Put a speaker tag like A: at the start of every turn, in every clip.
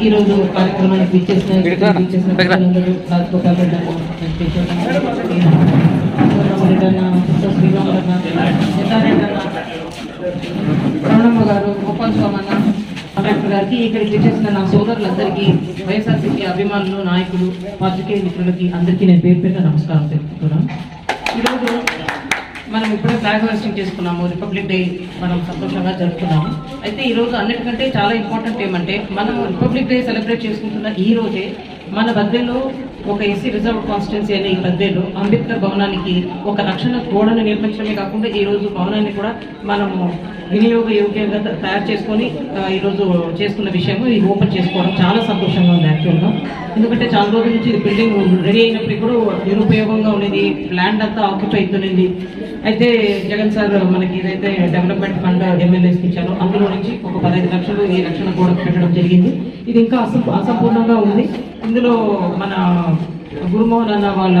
A: ఈరోజు కార్యక్రమానికి పెద్దలందరూ రాజగోపాల్ రెడ్డి రమణమ్మ గారు గోపాల్ స్వామి అన్న కలెక్టర్ గారికి ఇక్కడికి విచ్చేసిన నా సోదరులందరికీ వైఎస్ఆర్సీపీ అభిమానులు నాయకులు పాత్రికేయ మిత్రులకి అందరికీ నేను పేరు పేరున నమస్కారం తెలుపుతున్నాను. ఈరోజు మనం ఇప్పుడే ఫ్లాగ్ హోస్టింగ్ చేసుకున్నాము రిపబ్లిక్ డే మనం సంతోషంగా జరుపుకున్నాము. అయితే ఈరోజు అన్నిటికంటే చాలా ఇంపార్టెంట్ ఏమంటే మనం రిపబ్లిక్ డే సెలబ్రేట్ చేసుకుంటున్న ఈ రోజే మన బద్దెలో ఒక ఎస్సీ రిజర్వ్ కాన్స్టిట్యున్సీ అనే ఈ బద్దెలో అంబేద్కర్ భవనానికి ఒక రక్షణ గోడను నిర్మించడమే కాకుండా ఈ రోజు భవనాన్ని కూడా మనము వినియోగ యోగ్యంగా తయారు చేసుకొని ఈరోజు చేసుకున్న విషయము ఇది ఓపెన్ చేసుకోవడం చాలా సంతోషంగా ఉంది యాక్చువల్గా ఎందుకంటే చాలా రోజుల నుంచి బిల్డింగ్ రెడీ అయినప్పుడు కూడా నిరుపయోగంగా ఉండేది ల్యాండ్ అంతా ఆక్యుపై అవుతుంది అయితే జగన్ సార్ మనకి ఏదైతే డెవలప్మెంట్ ఫండ్ ఎమ్మెల్యేస్కి ఇచ్చారో అందులో నుంచి ఒక పదహైదు లక్షలు ఈ రక్షణ గోడ పెట్టడం జరిగింది. ఇది ఇంకా అసం అసంపూర్ణంగా ఉంది. ఇందులో మన గురుమోహన్ అన్న వాళ్ళ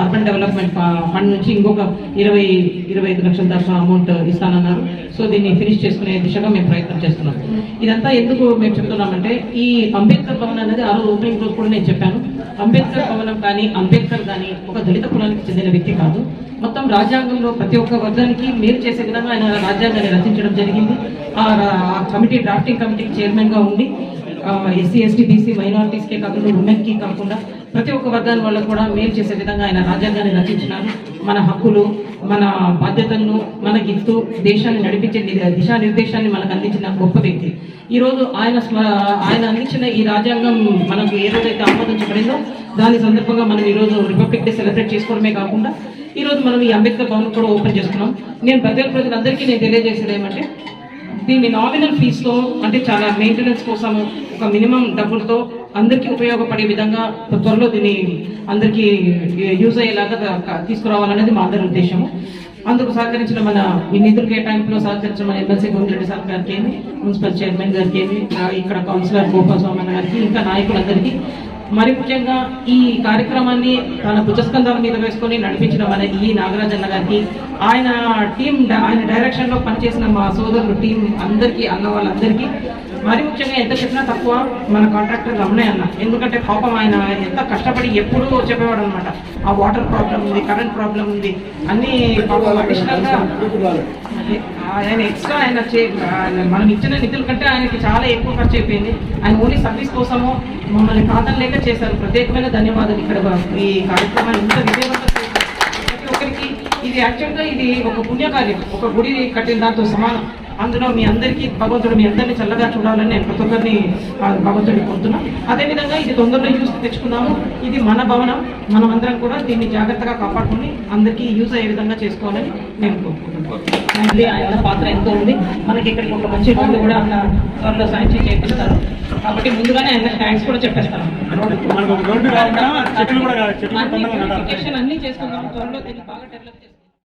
A: అర్బన్ డెవలప్మెంట్ ఫండ్ నుంచి ఇంకొక ఇరవై ఇరవై ఐదు లక్షల దాకా అమౌంట్ ఇస్తానన్నారు. సో దీన్ని ఫినిష్ చేసుకునే దిశగా మేము ప్రయత్నం చేస్తున్నాం. ఇదంతా ఎందుకు మేము చెప్తున్నామంటే ఈ అంబేద్కర్ భవన్ అనేది ఆ రోజు ఓపెనింగ్ రోజు కూడా నేను చెప్పాను. అంబేద్కర్ భవనం కానీ అంబేద్కర్ కానీ ఒక దళిత కులానికి చెందిన వ్యక్తి కాదు. మొత్తం రాజ్యాంగంలో ప్రతి ఒక్క వర్గానికి మేలు చేసే విధంగా ఆయన రాజ్యాంగాన్ని రచించడం జరిగింది. ఆ ఆ కమిటీ డ్రాఫ్టింగ్ కమిటీకి చైర్మన్గా ఉండి ఎస్సీ ఎస్టీ బీసీ మైనారిటీస్కే కాకుండా ఉమెన్కి కాకుండా ప్రతి ఒక్క వర్గాల వాళ్ళకు కూడా మేలు చేసే విధంగా ఆయన రాజ్యాంగాన్ని రచించినారు. మన హక్కులు మన బాధ్యతలను మన గిత్తు దేశాన్ని నడిపించే దిశానిర్దేశాన్ని మనకు అందించిన గొప్ప వ్యక్తి. ఈరోజు ఆయన స్మ- ఆయన అందించిన ఈ రాజ్యాంగం మనకు ఏ రోజైతే ఆమోదించబడిందో దాని సందర్భంగా మనం ఈ రోజు రిపబ్లిక్ డే సెలబ్రేట్ చేసుకోవడమే కాకుండా ఈరోజు మనం ఈ అంబేద్కర్ భవన్ కూడా ఓపెన్ చేసుకున్నాం నేను ప్రజల ప్రజలందరికీ నేను తెలియజేసేది ఏమంటే దీన్ని నామినల్ ఫీజుతో అంటే చాలా మెయింటెనెన్స్ కోసం ఒక మినిమం డబ్బులతో అందరికీ ఉపయోగపడే విధంగా త్వరలో దీన్ని అందరికీ యూజ్ అయ్యేలాగా తీసుకురావాలనేది మా అందరి ఉద్దేశము. అందుకు సహకరించిన మన ఈ నిధుల కేటాయింపులో సహకరించిన మన ఎమ్మెల్సీ గోమిరెడ్డి సార్ గారికి మున్సిపల్ చైర్మన్ గారికి ఇక్కడ కౌన్సిలర్ గోపాల్ స్వామి గారికి ఇంకా నాయకులందరికీ మరి ముఖ్యంగా ఈ కార్యక్రమాన్ని తన భుజస్కంధాల మీద వేసుకొని నడిపించిన మన ఈ నాగరాజన్న గారికి ఆయన టీం ఆయన డైరెక్షన్లో పనిచేసిన మా సోదరులు టీం అందరికీ అన్న వాళ్ళందరికీ మరి ముఖ్యంగా ఎంత చెప్పినా తక్కువ మన కాంట్రాక్టర్ రమణయ్య అన్న. ఎందుకంటే పాపం ఆయన ఎంత కష్టపడి ఎప్పుడూ చెప్పేవాడు అనమాట ఆ వాటర్ ప్రాబ్లం ఉంది కరెంట్ ప్రాబ్లం ఉంది అన్ని పాపం ఆయన ఎక్స్ట్రా ఆయన చే ఆయన మనం ఇచ్చిన నిధుల కంటే ఆయనకి చాలా ఎక్కువ ఖర్చు అయిపోయింది. ఆయన ఓన్లీ సర్వీస్ కోసము మమ్మల్ని కాదనలేక చేశారు. ప్రత్యేకమైన ధన్యవాదాలు ఇక్కడ ఈ కార్యక్రమాన్ని ఇంత విజయవంతం ప్రతి ఒక్కరికి ఇది యాక్చువల్గా ఇది ఒక పుణ్యకార్యం. ఒక గుడి కట్టిన దాంతో సమానం. అందులో మీ అందరికీ భగవంతుడు మీ అందరినీ చల్లగా చూడాలని నేను ప్రతి ఒక్కరిని భగవంతుడిని కోరుతున్నా అదేవిధంగా ఇది తొందరలో యూస్ తెచ్చుకున్నాము. ఇది మన భవనం. మనం అందరం కూడా దీన్ని జాగ్రత్తగా కాపాడుకొని అందరికీ యూజ్ అయ్యే విధంగా చేసుకోవాలని నేను కోరుకుంటున్నాను. ఆయన పాత్ర ఎంతో ఉంది. మనకి ఇక్కడికి ఒక మంచి రోడ్డు కూడా అన్న త్వరలో శాంక్షన్ చేపిస్తారు కాబట్టి ముందుగానే ఆయన థ్యాంక్స్ కూడా చెప్పేస్తాను. అన్ని చేసుకుందాం. త్వరలో దీన్ని బాగా డెవలప్ చేస్తాం